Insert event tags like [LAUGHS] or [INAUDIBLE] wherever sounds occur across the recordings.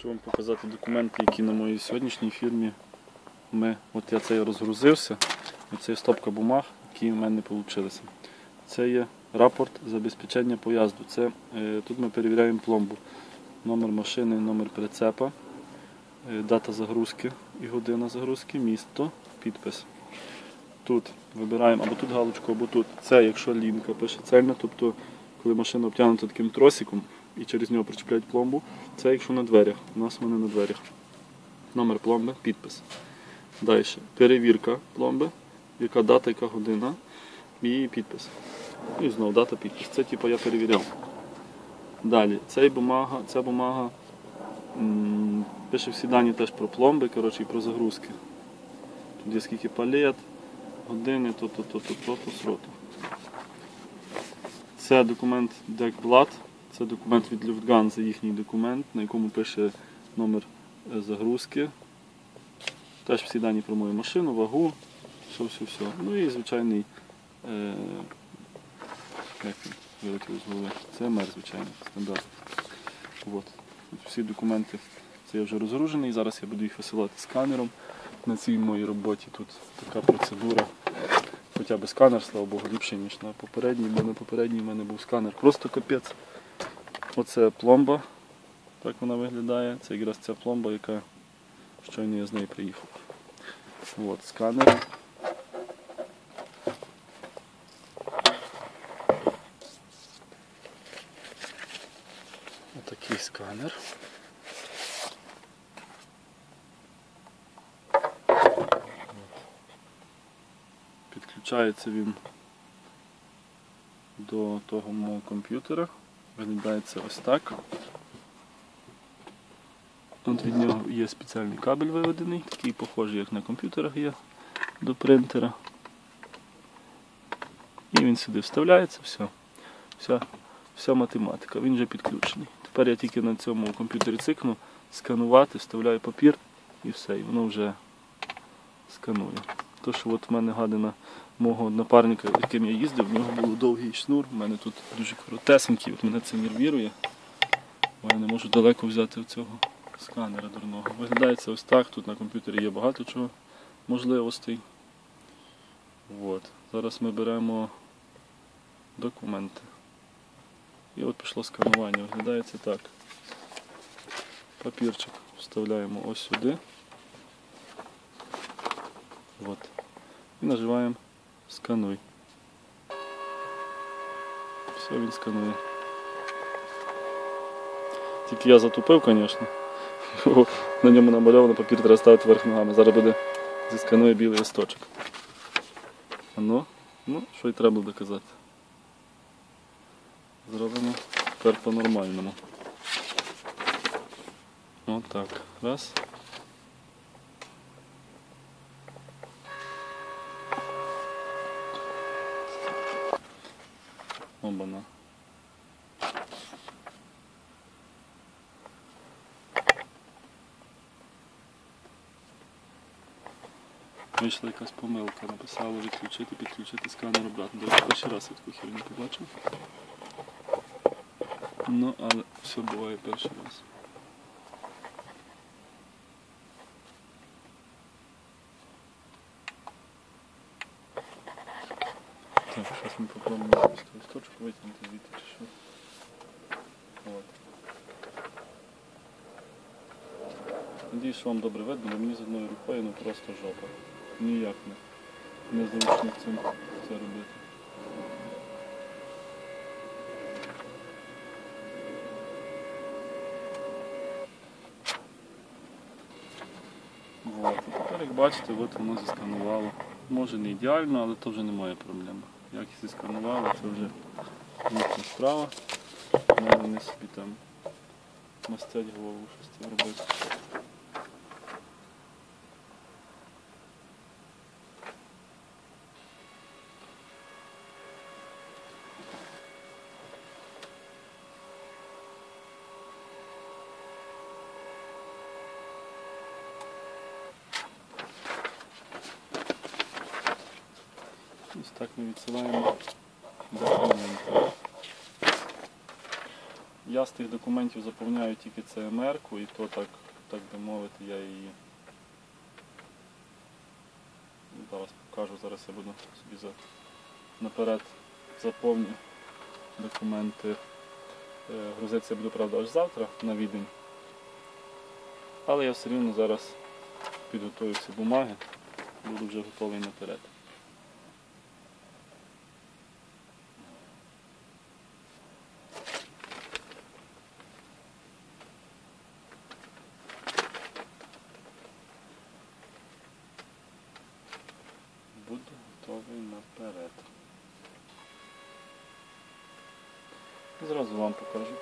Хочу вам показати документи, які на моїй сьогоднішній фірмі ми, от я цей розгрузився, і це стопка бумаг, які в мене вийшли. Це є рапорт забезпечення поїзду. Це, е, тут ми перевіряємо пломбу. Номер машини, номер прицепа, е, дата загрузки і година загрузки, місто, підпис. Тут вибираємо або тут галочку, або тут. Це якщо лінка пише цельна, тобто коли машина обтягнута таким тросиком і через нього причепляють пломбу, це якщо на дверях. У нас вони на дверях. Номер пломби, підпис. Далі. Перевірка пломби, яка дата, яка година і підпис. І знову дата, підпис. Це типу я перевіряв. Далі, цей бумага, ця бумага пише всі дані теж про пломби коротше, і про загрузки. Тут є скільки палет, години, то, то, то, то, то, то, сроту. Це документ Deckblad, це документ від Lufthansa, їхній документ, на якому пише номер е, загрузки. Теж всі дані про мою машину, вагу, все, все, все. Ну і звичайний е, як вилетів з голови. Це МР, звичайно, стандарт. От. Всі документи це я вже розгружений. Зараз я буду їх висилати сканером. На цій моїй роботі тут така процедура. Хоча б сканер, слава Богу, ліпший, ніж на попередній, бо на попередній в мене був сканер. Просто капець. Оце пломба, так вона виглядає. Це якраз ця пломба, яка щойно я з неї приїхав. От, сканер. Отакий сканер. Підключається він до того мого комп'ютера. Виглядає це ось так. От від нього є спеціальний кабель виведений, такий похожий, як на комп'ютерах є до принтера. І він сюди вставляється, все. Вся, вся математика, він вже підключений. Тепер я тільки на цьому комп'ютері цикну, сканувати, вставляю папір і все, і воно вже сканує. То, що от в мене гадина мого напарника, яким я їздив, в нього був довгий шнур, в мене тут дуже коротесенький, от мене це нервірує. Бо я не можу далеко взяти цього сканера дурного. Виглядає це ось так, тут на комп'ютері є багато чого можливостей. От. Зараз ми беремо документи. І от пішло сканування. Виглядає це так. Папірчик вставляємо ось сюди. От. І нажимаємо скануй. Все, він сканує. Тільки я затупив, звісно. На ньому намальовано папір треба ставити вверх ногами. Зараз буде зісканує білий листочок. А ну, ну, що й треба буде казати. Зробимо тепер по-нормальному. Отак. Раз. Обана. Вийшла якась помилка, написало відключити, підключити сканер обратно. До перший раз я таку херню побачив. Ну, але все буває перший раз. Ми попробуємо якусь листочку витягнути звідти чи що. От. Надіюсь, що вам добре видно, бо мені з одною рукою ну просто жопа. Ніяк не. Незручно цим це робити. Вот. І тепер, як бачите, от воно засканувало. Може не ідеально, але то вже не моя проблема. Як і засканувало, це вже їхня справа. Ну, вони собі там мастять голову щось робити. Ось так ми відсилаємо документи. Я з тих документів заповняю тільки ЦМР-ку, і то так, так би мовити, я її зараз покажу, зараз я буду собі за... наперед заповню документи. Е, Грузитися буду, правда, аж завтра на відень. Але я все рівно зараз підготую всі бумаги, буду вже готовий наперед.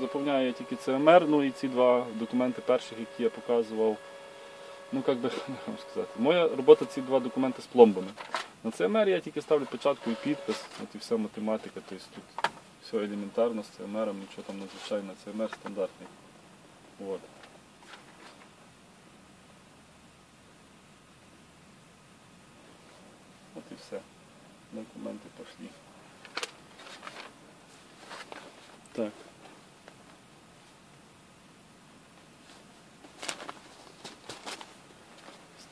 Заповняю я тільки ЦМР, ну і ці два документи перших, які я показував. Ну, як би [LAUGHS] вам сказати. Моя робота ці два документи з пломбами. На ЦМР я тільки ставлю печатку і підпис, от і вся математика, тобто тут все елементарно з ЦМР, нічого там надзвичайно, ЦМР стандартний. От. От і все. Документи пішли. Так.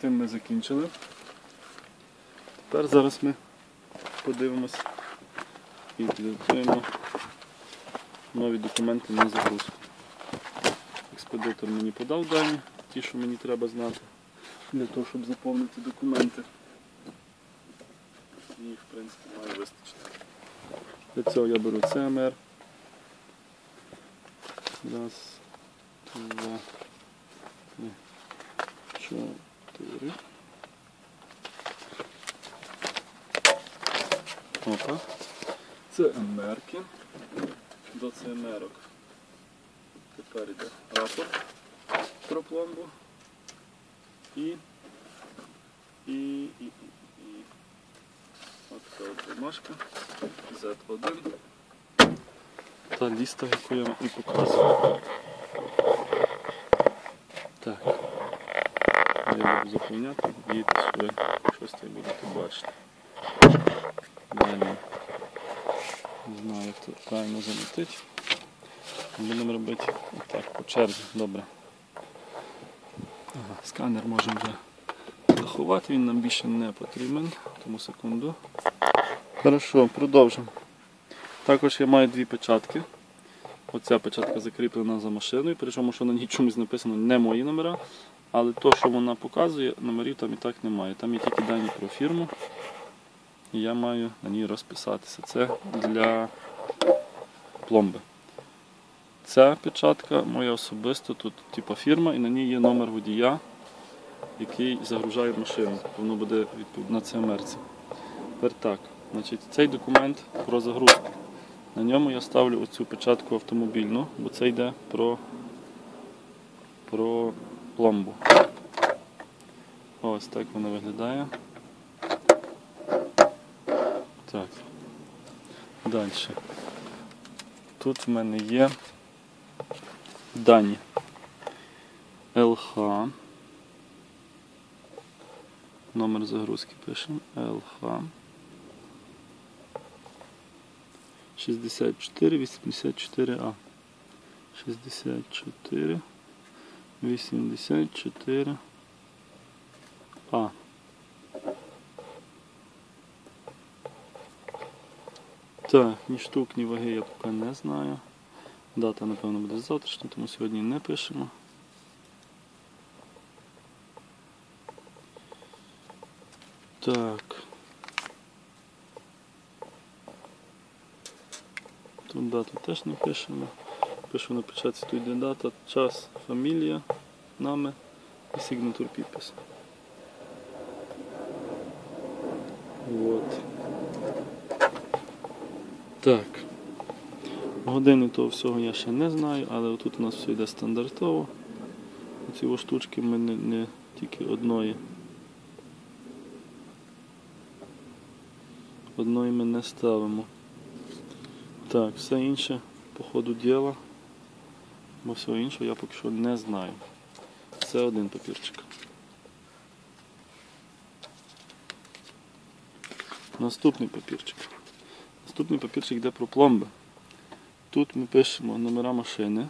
Тим ми закінчили. Тепер зараз ми подивимось і підготуємо нові документи на загрузку. Експедитор мені подав дані, ті, що мені треба знати, для того, щоб заповнити документи. І в принципі, має вистачити. Для цього я беру CMR. Раз, два, три, чотири. Опа. Це МРки. До ЦМРок. Тепер йде рапорт про пломбу. І, і, і, і, і. От така бумажка. Z1 та ліста, яку я вам і показую. Так. Я буду заповняти, діяти сюди, щось будете бачити. Далі. Не знаю, як тут правильно замітити. Будемо робити отак, по черзі, добре. Ага, сканер можемо вже заховати, він нам більше не потрібен, тому секунду. Хорошо, продовжимо. Також я маю дві печатки. Оця печатка закріплена за машиною, причому що на ній чомусь написано не мої номера, але то, що вона показує, номерів там і так немає. Там є тільки дані про фірму. І я маю на ній розписатися. Це для пломби. Ця печатка моя особиста, тут типа фірма, і на ній є номер водія, який загружає машину. Воно буде на ЦМРці. Тепер так. Значить, Цей документ про загрузку. На ньому я ставлю оцю печатку автомобільну, бо це йде про, про пломбу. Ось так воно виглядає. Так. Далі. Тут в мене є дані ЛХ. Номер загрузки пишемо ЛХ. 64 84А. 64 84 Так, ні штук, ні ваги я поки не знаю. Дата, напевно, буде завтрашня, тому сьогодні не пишемо. Так. Тут дату теж не пишемо. Пишу на печатці, тут йде дата, час, фамілія, нами і сигнатур підпис. Вот. Так. Години того всього я ще не знаю, але тут у нас все йде стандартово. Ці штучки ми не, не тільки одної. Одної ми не ставимо. Так, все інше по ходу діла, бо всього іншого я поки що не знаю. Це один папірчик. Наступний папірчик. Наступний папірчик йде про пломби. Тут ми пишемо номера машини,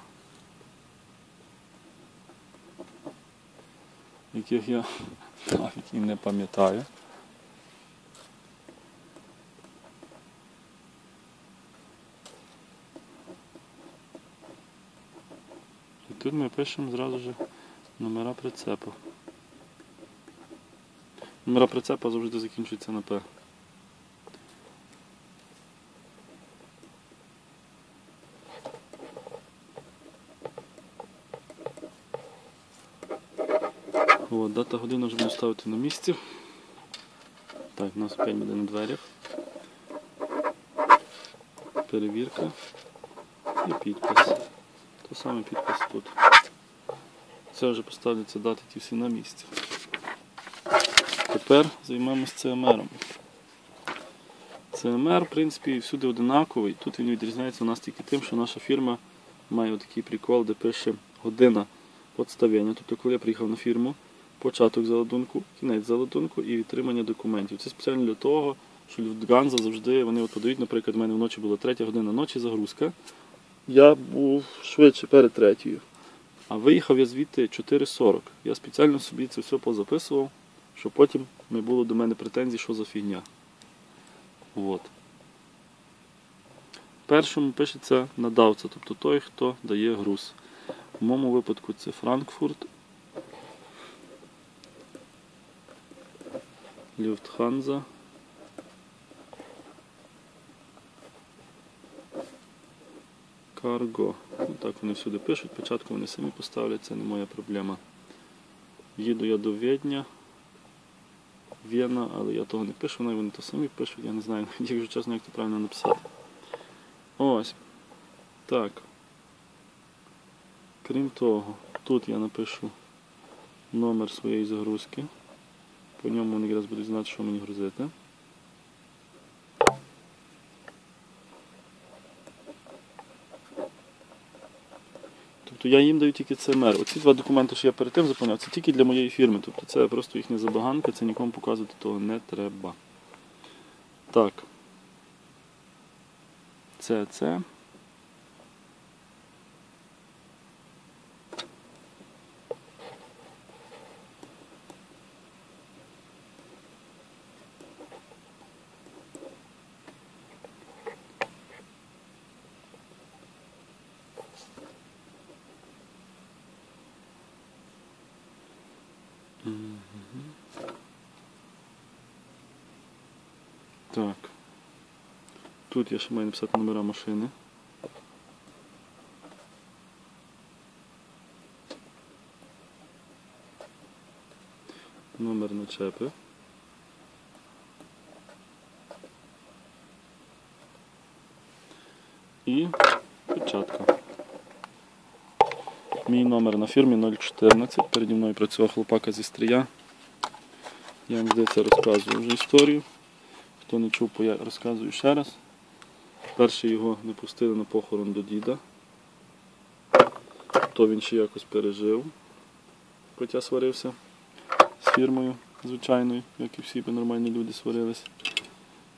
яких я [LAUGHS] навіть і не пам'ятаю. І тут ми пишемо зразу ж номера прицепу. Номера прицепа завжди закінчуються на П. От, дата година вже буду ставити на місці. Так, у нас 5 буде на дверях. Перевірка і підпис. То саме підпис тут. Це вже поставляться дати ті всі на місці. Тепер займемось CMR. CMR, в принципі, всюди одинаковий. Тут він відрізняється у нас тільки тим, що наша фірма має такий прикол, де пише година подставлення. Тобто, коли я приїхав на фірму, початок заладунку, кінець заладунку і відтримання документів. Це спеціально для того, що Люфтганза завжди вони от подають, наприклад, в мене вночі була третя година ночі загрузка. Я був швидше перед третьою. А виїхав я звідти 4.40. Я спеціально собі це все позаписував, щоб потім не було до мене претензій, що за фігня. От. Першому пишеться надавця, тобто той, хто дає груз. В моєму випадку це Франкфурт. Люфтханза. Карго. Ну, так вони всюди пишуть. Спочатку вони самі поставлять, це не моя проблема. Їду я до Відня. Вєна, але я того не пишу, вони то самі пишуть, я не знаю, [LAUGHS] якщо чесно, як це правильно написати. Ось. Так. Крім того, тут я напишу номер своєї загрузки. По ньому вони якраз будуть знати, що мені грузити. Тобто я їм даю тільки ЦМР. Оці два документи, що я перед тим заповняв, це тільки для моєї фірми. Тобто це просто їхня забаганка, це нікому показувати того не треба. Так. Це це. Так. Тут я ще маю написати номера машини. Номер начепи. І печатка. Мій номер на фірмі 014. Переді мною працював хлопака зі стрія. Я вам здається розказую вже історію. Хто не чув, поя- розказую ще раз. Перше його не пустили на похорон до діда. То він ще якось пережив, хоча сварився з фірмою звичайною, як і всі нормальні люди сварились.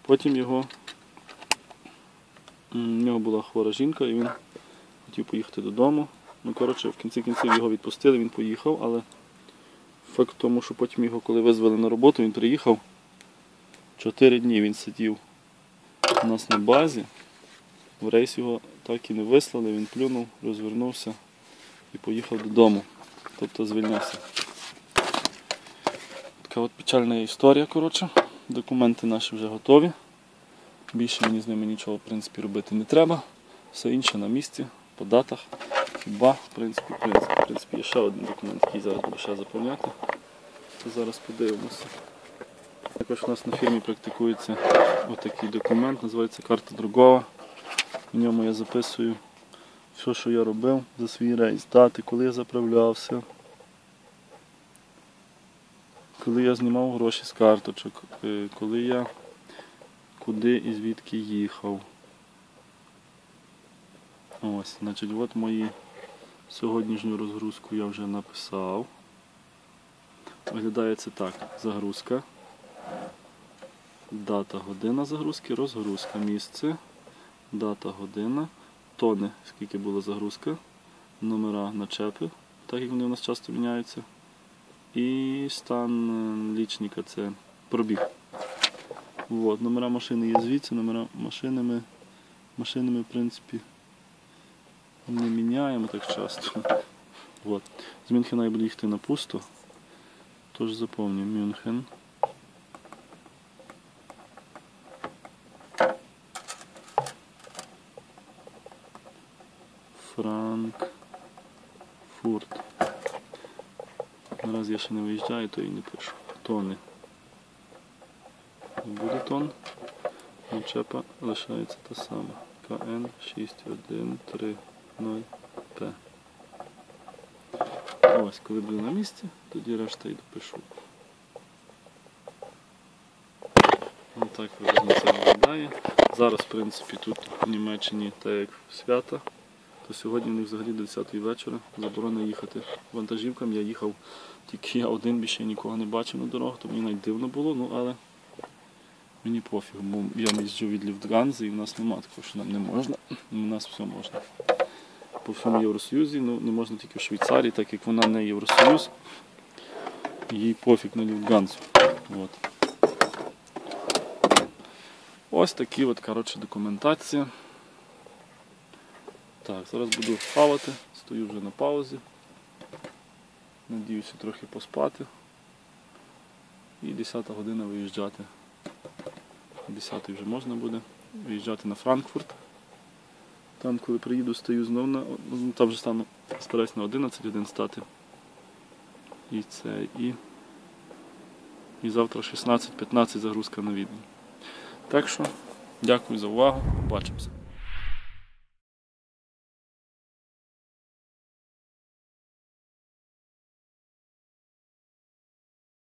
Потім його в нього була хвора жінка і він хотів поїхати додому. Ну, коротше, в кінці кінців його відпустили, він поїхав, але факт в тому, що потім його, коли визвали на роботу, він приїхав. Чотири дні він сидів у нас на базі. В рейс його так і не вислали, він плюнув, розвернувся і поїхав додому. Тобто звільнився. Така от печальна історія, коротше. Документи наші вже готові. Більше мені з ними нічого в принципі, робити не треба. Все інше на місці, по датах. Хіба, в принципі, в принципі, в принципі, є ще один документ, який зараз буду ще заповняти. То зараз подивимося. Також у нас на фірмі практикується отакий документ, називається карта Другова. В ньому я записую все, що я робив за свій рейс, дати, коли я заправлявся, коли я знімав гроші з карточок, е, коли я куди і звідки їхав. Ось, значить, от мої сьогоднішню розгрузку я вже написав. Виглядає це так. Загрузка. Дата година загрузки, розгрузка, місце, дата година, тони, скільки була загрузка, номера начепи, так як вони у нас часто міняються. І стан е, лічника це пробіг. От, номера машини є звідси, номера машини ми, машини ми в принципі не міняємо так часто. [LAUGHS] От. З Мюнхена я буду їхати на пусто. Тож заповнюємо Мюнхен. Франкфурт. Наразі я ще не виїжджаю, то і не пишу. Тони. Не буде тон. Начепа лишається та сама. КН 6130П. Ось, коли буду на місці, тоді решта і допишу. Ось так приблизно це виглядає. Зараз, в принципі, тут в Німеччині, так як свята, то сьогодні в них взагалі до 10 вечора заборона їхати вантажівкам. Я їхав тільки я один, більше нікого не бачив на дорогах, то мені навіть дивно було, ну але мені пофіг, бо я їжджу від Люфтганзи і в нас немає такого, що нам не можна, у нас все можна. По всьому Євросоюзі, ну не можна тільки в Швейцарії, так як вона не Євросоюз, їй пофіг на Люфтганзу. От. Ось такі от, коротше, документація. Так, зараз буду хавати, стою вже на паузі. Надіюся трохи поспати. І 10 година виїжджати. 10 вже можна буде виїжджати на Франкфурт. Там, коли приїду, стаю знов на. ну, Там вже стану, стараюсь на 11 годин стати. І це і. І завтра 16-15 загрузка на відео. Так що, дякую за увагу, побачимося.